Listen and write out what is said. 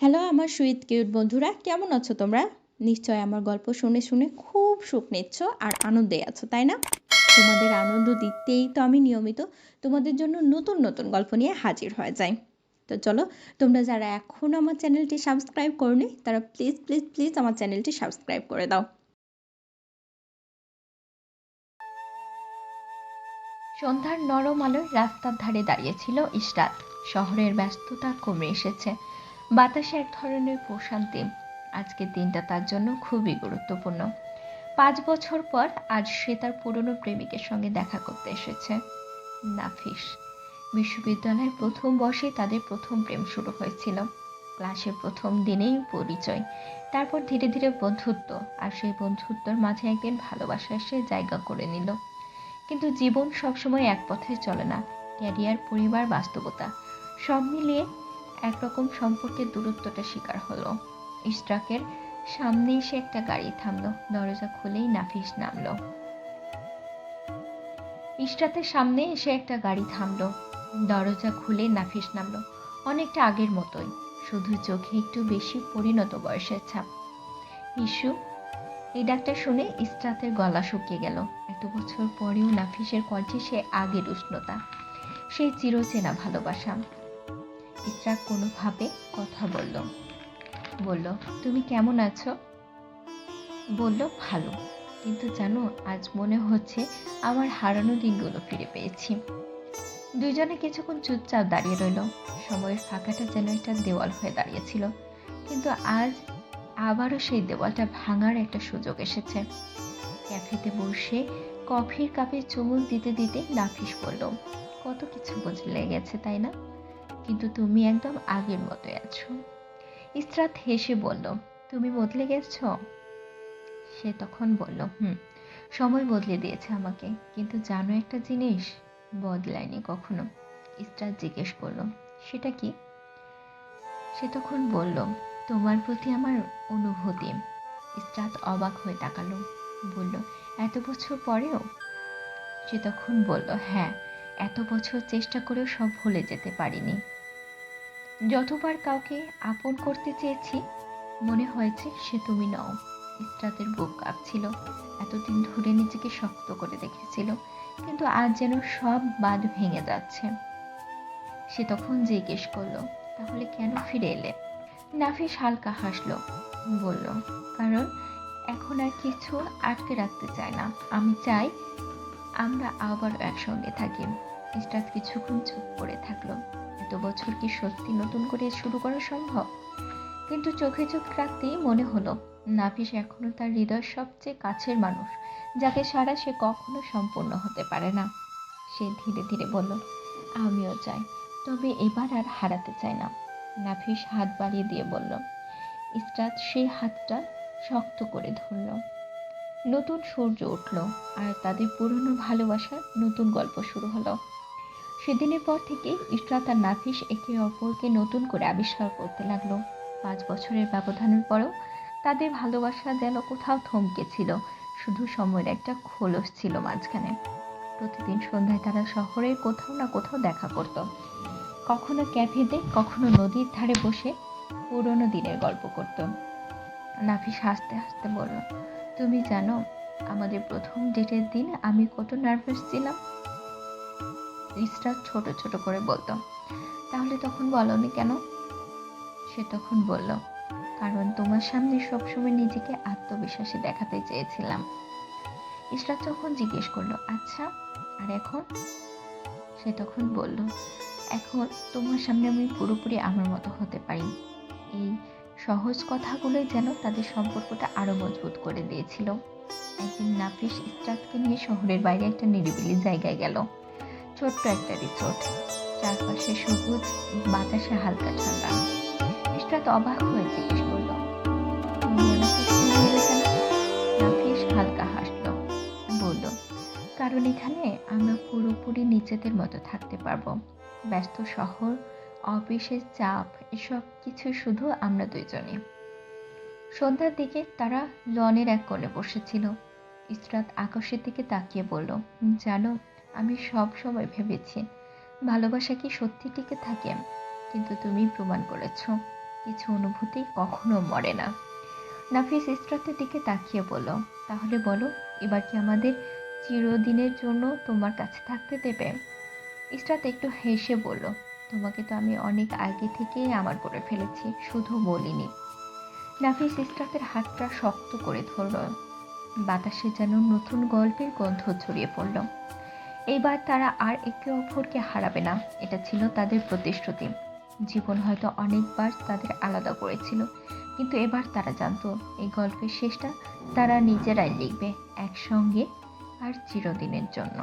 Hello আমার sweet cute বন্ধুরা, কেমন আছো তোমরা? নিশ্চয় আমার গল্প শুনে শুনে খুব সুখ নিচ্ছ আর আনন্দে আছো, তাই না? তোমাদের আনন্দ দিতেই তো আমি নিয়মিত তোমাদের জন্য নতুন নতুন গল্প নিয়ে হাজির হয়ে যাই। তো চলো, তোমরা যারা এখনও আমার চ্যানেলটি সাবস্ক্রাইব করনি, তারা প্লিজ প্লিজ প্লিজ আমার চ্যানেলটি সাবস্ক্রাইব করে দাও। সন্ধ্যার নরম আলোয় রাস্তার ধারে দাঁড়িয়েছিল ইশরাত। শহরের ব্যস্ততা কমে এসেছে। বাতাসে এক ধরনের প্রশান্তি। আজকের দিনটা তার জন্য খুবই গুরুত্বপূর্ণ। পাঁচ বছর পর আজ সে তার পুরনো প্রেমিকের সঙ্গে দেখা করতে এসেছে। নাফিস। বিশ্ববিদ্যালয়ের প্রথম বর্ষে তাদের প্রথম প্রেম শুরু হয়েছিল। ক্লাসের প্রথম দিনেই পরিচয়। তারপর ধীরে ধীরে বন্ধুত্ব আর সেই বন্ধুত্বর মাঝে একদিন ভালোবাসা এসে জায়গা করে নিল। কিন্তু জীবন সবসময় এক পথে চলে না। ক্যারিয়ার, পরিবার, বাস্তবতা সব মিলিয়ে একরকম সম্পর্কের দূরত্বটা শিকার হলো। ইস্ট্রাকের সামনে এসে একটা গাড়ি থামলো, দরজা খুলেই নাফিস নামলো। ইস্ট্রাতের সামনে এসে একটা গাড়ি থামলো, দরজা খুলে নাফিস নামলো। অনেকটা আগের মতোই, শুধু চোখে একটু বেশি পরিণত বয়সের ছাপ। ইস্যু এই ডাক্তার শুনে ইস্ট্রাতের গলা শুকিয়ে গেল। এত বছর পরেও নাফিসের কণ্ঠে সে আগের উষ্ণতা সেই চিরচেনা ভালোবাসা। ইসরাক কোনোভাবে কথা বলল। বলল, তুমি কেমন আছো? বলল, ভালো। কিন্তু জানো, আজ মনে হচ্ছে আমার হারানো দিনগুলো ফিরে পেয়েছি। দুজনে কিছুক্ষণ চুপচাপ দাঁড়িয়ে রইল। সময়ের ফাঁকাটা যেন একটা দেওয়াল হয়ে দাঁড়িয়েছিল। কিন্তু আজ আবারও সেই দেওয়ালটা ভাঙার একটা সুযোগ এসেছে। ক্যাফেতে বসে কফির কাপে চুমুক দিতে দিতে নাফিস বলল, কত কিছু বদলে গেছে, তাই না? কিন্তু তুমি একদম আগের মতোই আছো। ইস্রাত হেসে বলল, তুমি বদলে গেছ? সে তখন বলল, হুম, সময় বদলে দিয়েছে আমাকে, কিন্তু জানো একটা জিনিস? বদলায়নি কখনো? ইস্রাত জিজ্ঞেস করল, সেটা কি? সে তখন বলল, তোমার প্রতি আমার অনুভূতি। ইস্রাত অবাক হয়ে তাকালো, বলল, এত বছর পরেও? সে তখন বলল হ্যাঁ এত বছর চেষ্টা করেও সব ভুলে যেতে পারিনি। যতবার কাউকে আপন করতে চেয়েছি, মনে হয়েছে সে তুমি নও। ইস্রাতের বুক কাঁপছিল, এতদিন ধরে নিজেকে শক্ত করে রেখেছিল কিন্তু আজ যেন সব বাদ ভেঙে যাচ্ছে। সে তখন জিজ্ঞেস করল, তাহলে কেন ফিরে এলে? নাফিস হালকা হাসলো, বলল, কারণ এখন আর কিছু আটকে রাখতে চায় না। আমি চাই আমরা আবার একসঙ্গে থাকি। ইস্টাত কিছুক্ষণ চুপ করে থাকল। এত বছর কি সত্যি নতুন করে শুরু করা সম্ভব? কিন্তু চোখে চোখ রাখতেই মনে হলো, নাফিস এখনও তার হৃদয়ের সবচেয়ে কাছের মানুষ, যাকে সারা সে কখনো সম্পূর্ণ হতে পারে না। সে ধীরে ধীরে বলল, আমিও চাই, তবে এবার আর হারাতে চাই না। নাফিস হাত বাড়িয়ে দিয়ে বলল ইস্টাত সেই হাতটা শক্ত করে ধরল। নতুন সূর্য উঠল আর তাদের পুরনো ভালোবাসার নতুন গল্প শুরু হলো। সেদিনের পর থেকে ইশরাত আর নাফিস একে অপরকে নতুন করে আবিষ্কার করতে লাগল। পাঁচ বছরের ব্যবধানের পরও তাদের ভালোবাসা যেন কোথাও থমকে ছিল, শুধু সময়ের একটা খোলস ছিল মাঝখানে। প্রতিদিন সন্ধ্যায় তারা শহরের কোথাও না কোথাও দেখা করত। কখনো ক্যাফেতে, কখনো নদীর ধারে বসে পুরনো দিনের গল্প করত। নাফিস হাসতে হাসতে বলল, তুমি জানো, আমাদের প্রথম ডেটের দিন আমি কত নার্ভাস ছিলাম। ইসরা ছোট ছোট করে বলতো। তাহলে তখন বলনি কেন? সে তখন বলল, কারণ তোমার সামনে সবসময় নিজেকে আত্মবিশ্বাসী দেখাতে চেয়েছিলাম। ইসরাত তখন জিজ্ঞেস করল আচ্ছা আর এখন? সে তখন বলল, এখন তোমার সামনে আমি পুরোপুরি আমার মতো হতে পারি। এই সহজ কথাগুলোই যেন তাদের সম্পর্কটা আরও মজবুত করে দিয়েছিল। একদিন নাফিস ইসরাতকে নিয়ে শহরের বাইরে একটা নিরিবিলি জায়গায় গেল। ছোট্ট একটা রিসোর্ট চারপাশে সবুজ, বাতাসে হালকা ঠান্ডা। ইশরাত অবাক হয়ে জিজ্ঞেস করল নাফিস হালকা হাসলো। বলল, কারণ এখানে আমরা পুরোপুরি নিজেদের মতো থাকতে পারব। ব্যস্ত শহর, অফিসের চাপ, এসব কিছু শুধু আমরা দুইজনে সন্ধ্যার দিকে তারা লনের এক কোণে বসেছিল। ইসরাত আকাশের দিকে তাকিয়ে বলল, জানো আমি সব সময় ভেবেছি, ভালোবাসা কি সত্যি টিকে থাকে? কিন্তু তুমি প্রমাণ করেছ, কিছু অনুভূতি কখনো মরে না। নাফিস ইসরাতের দিকে তাকিয়ে বলল, তাহলে বলো, এবার কি আমাদের চিরদিনের জন্য তোমার কাছে থাকতে দেবে? ইসরাত একটু হেসে বলল, তোমাকে তো আমি অনেক আগে থেকেই আমার করে ফেলেছি, শুধু বলিনি। নাফিস ইসরাতের হাতটা শক্ত করে ধরল, বাতাসে যেন নতুন গল্পের গন্ধ ছড়িয়ে পড়ল। এইবার তারা আর একে অপরকে হারাবে না। এটা ছিল তাদের প্রতিশ্রুতি। জীবন হয়তো অনেকবার তাদের আলাদা করেছিল, কিন্তু এবার তারা জানতো, এই গল্পের শেষটা তারা নিজেরাই লিখবে একসঙ্গে আর চিরদিনের জন্য।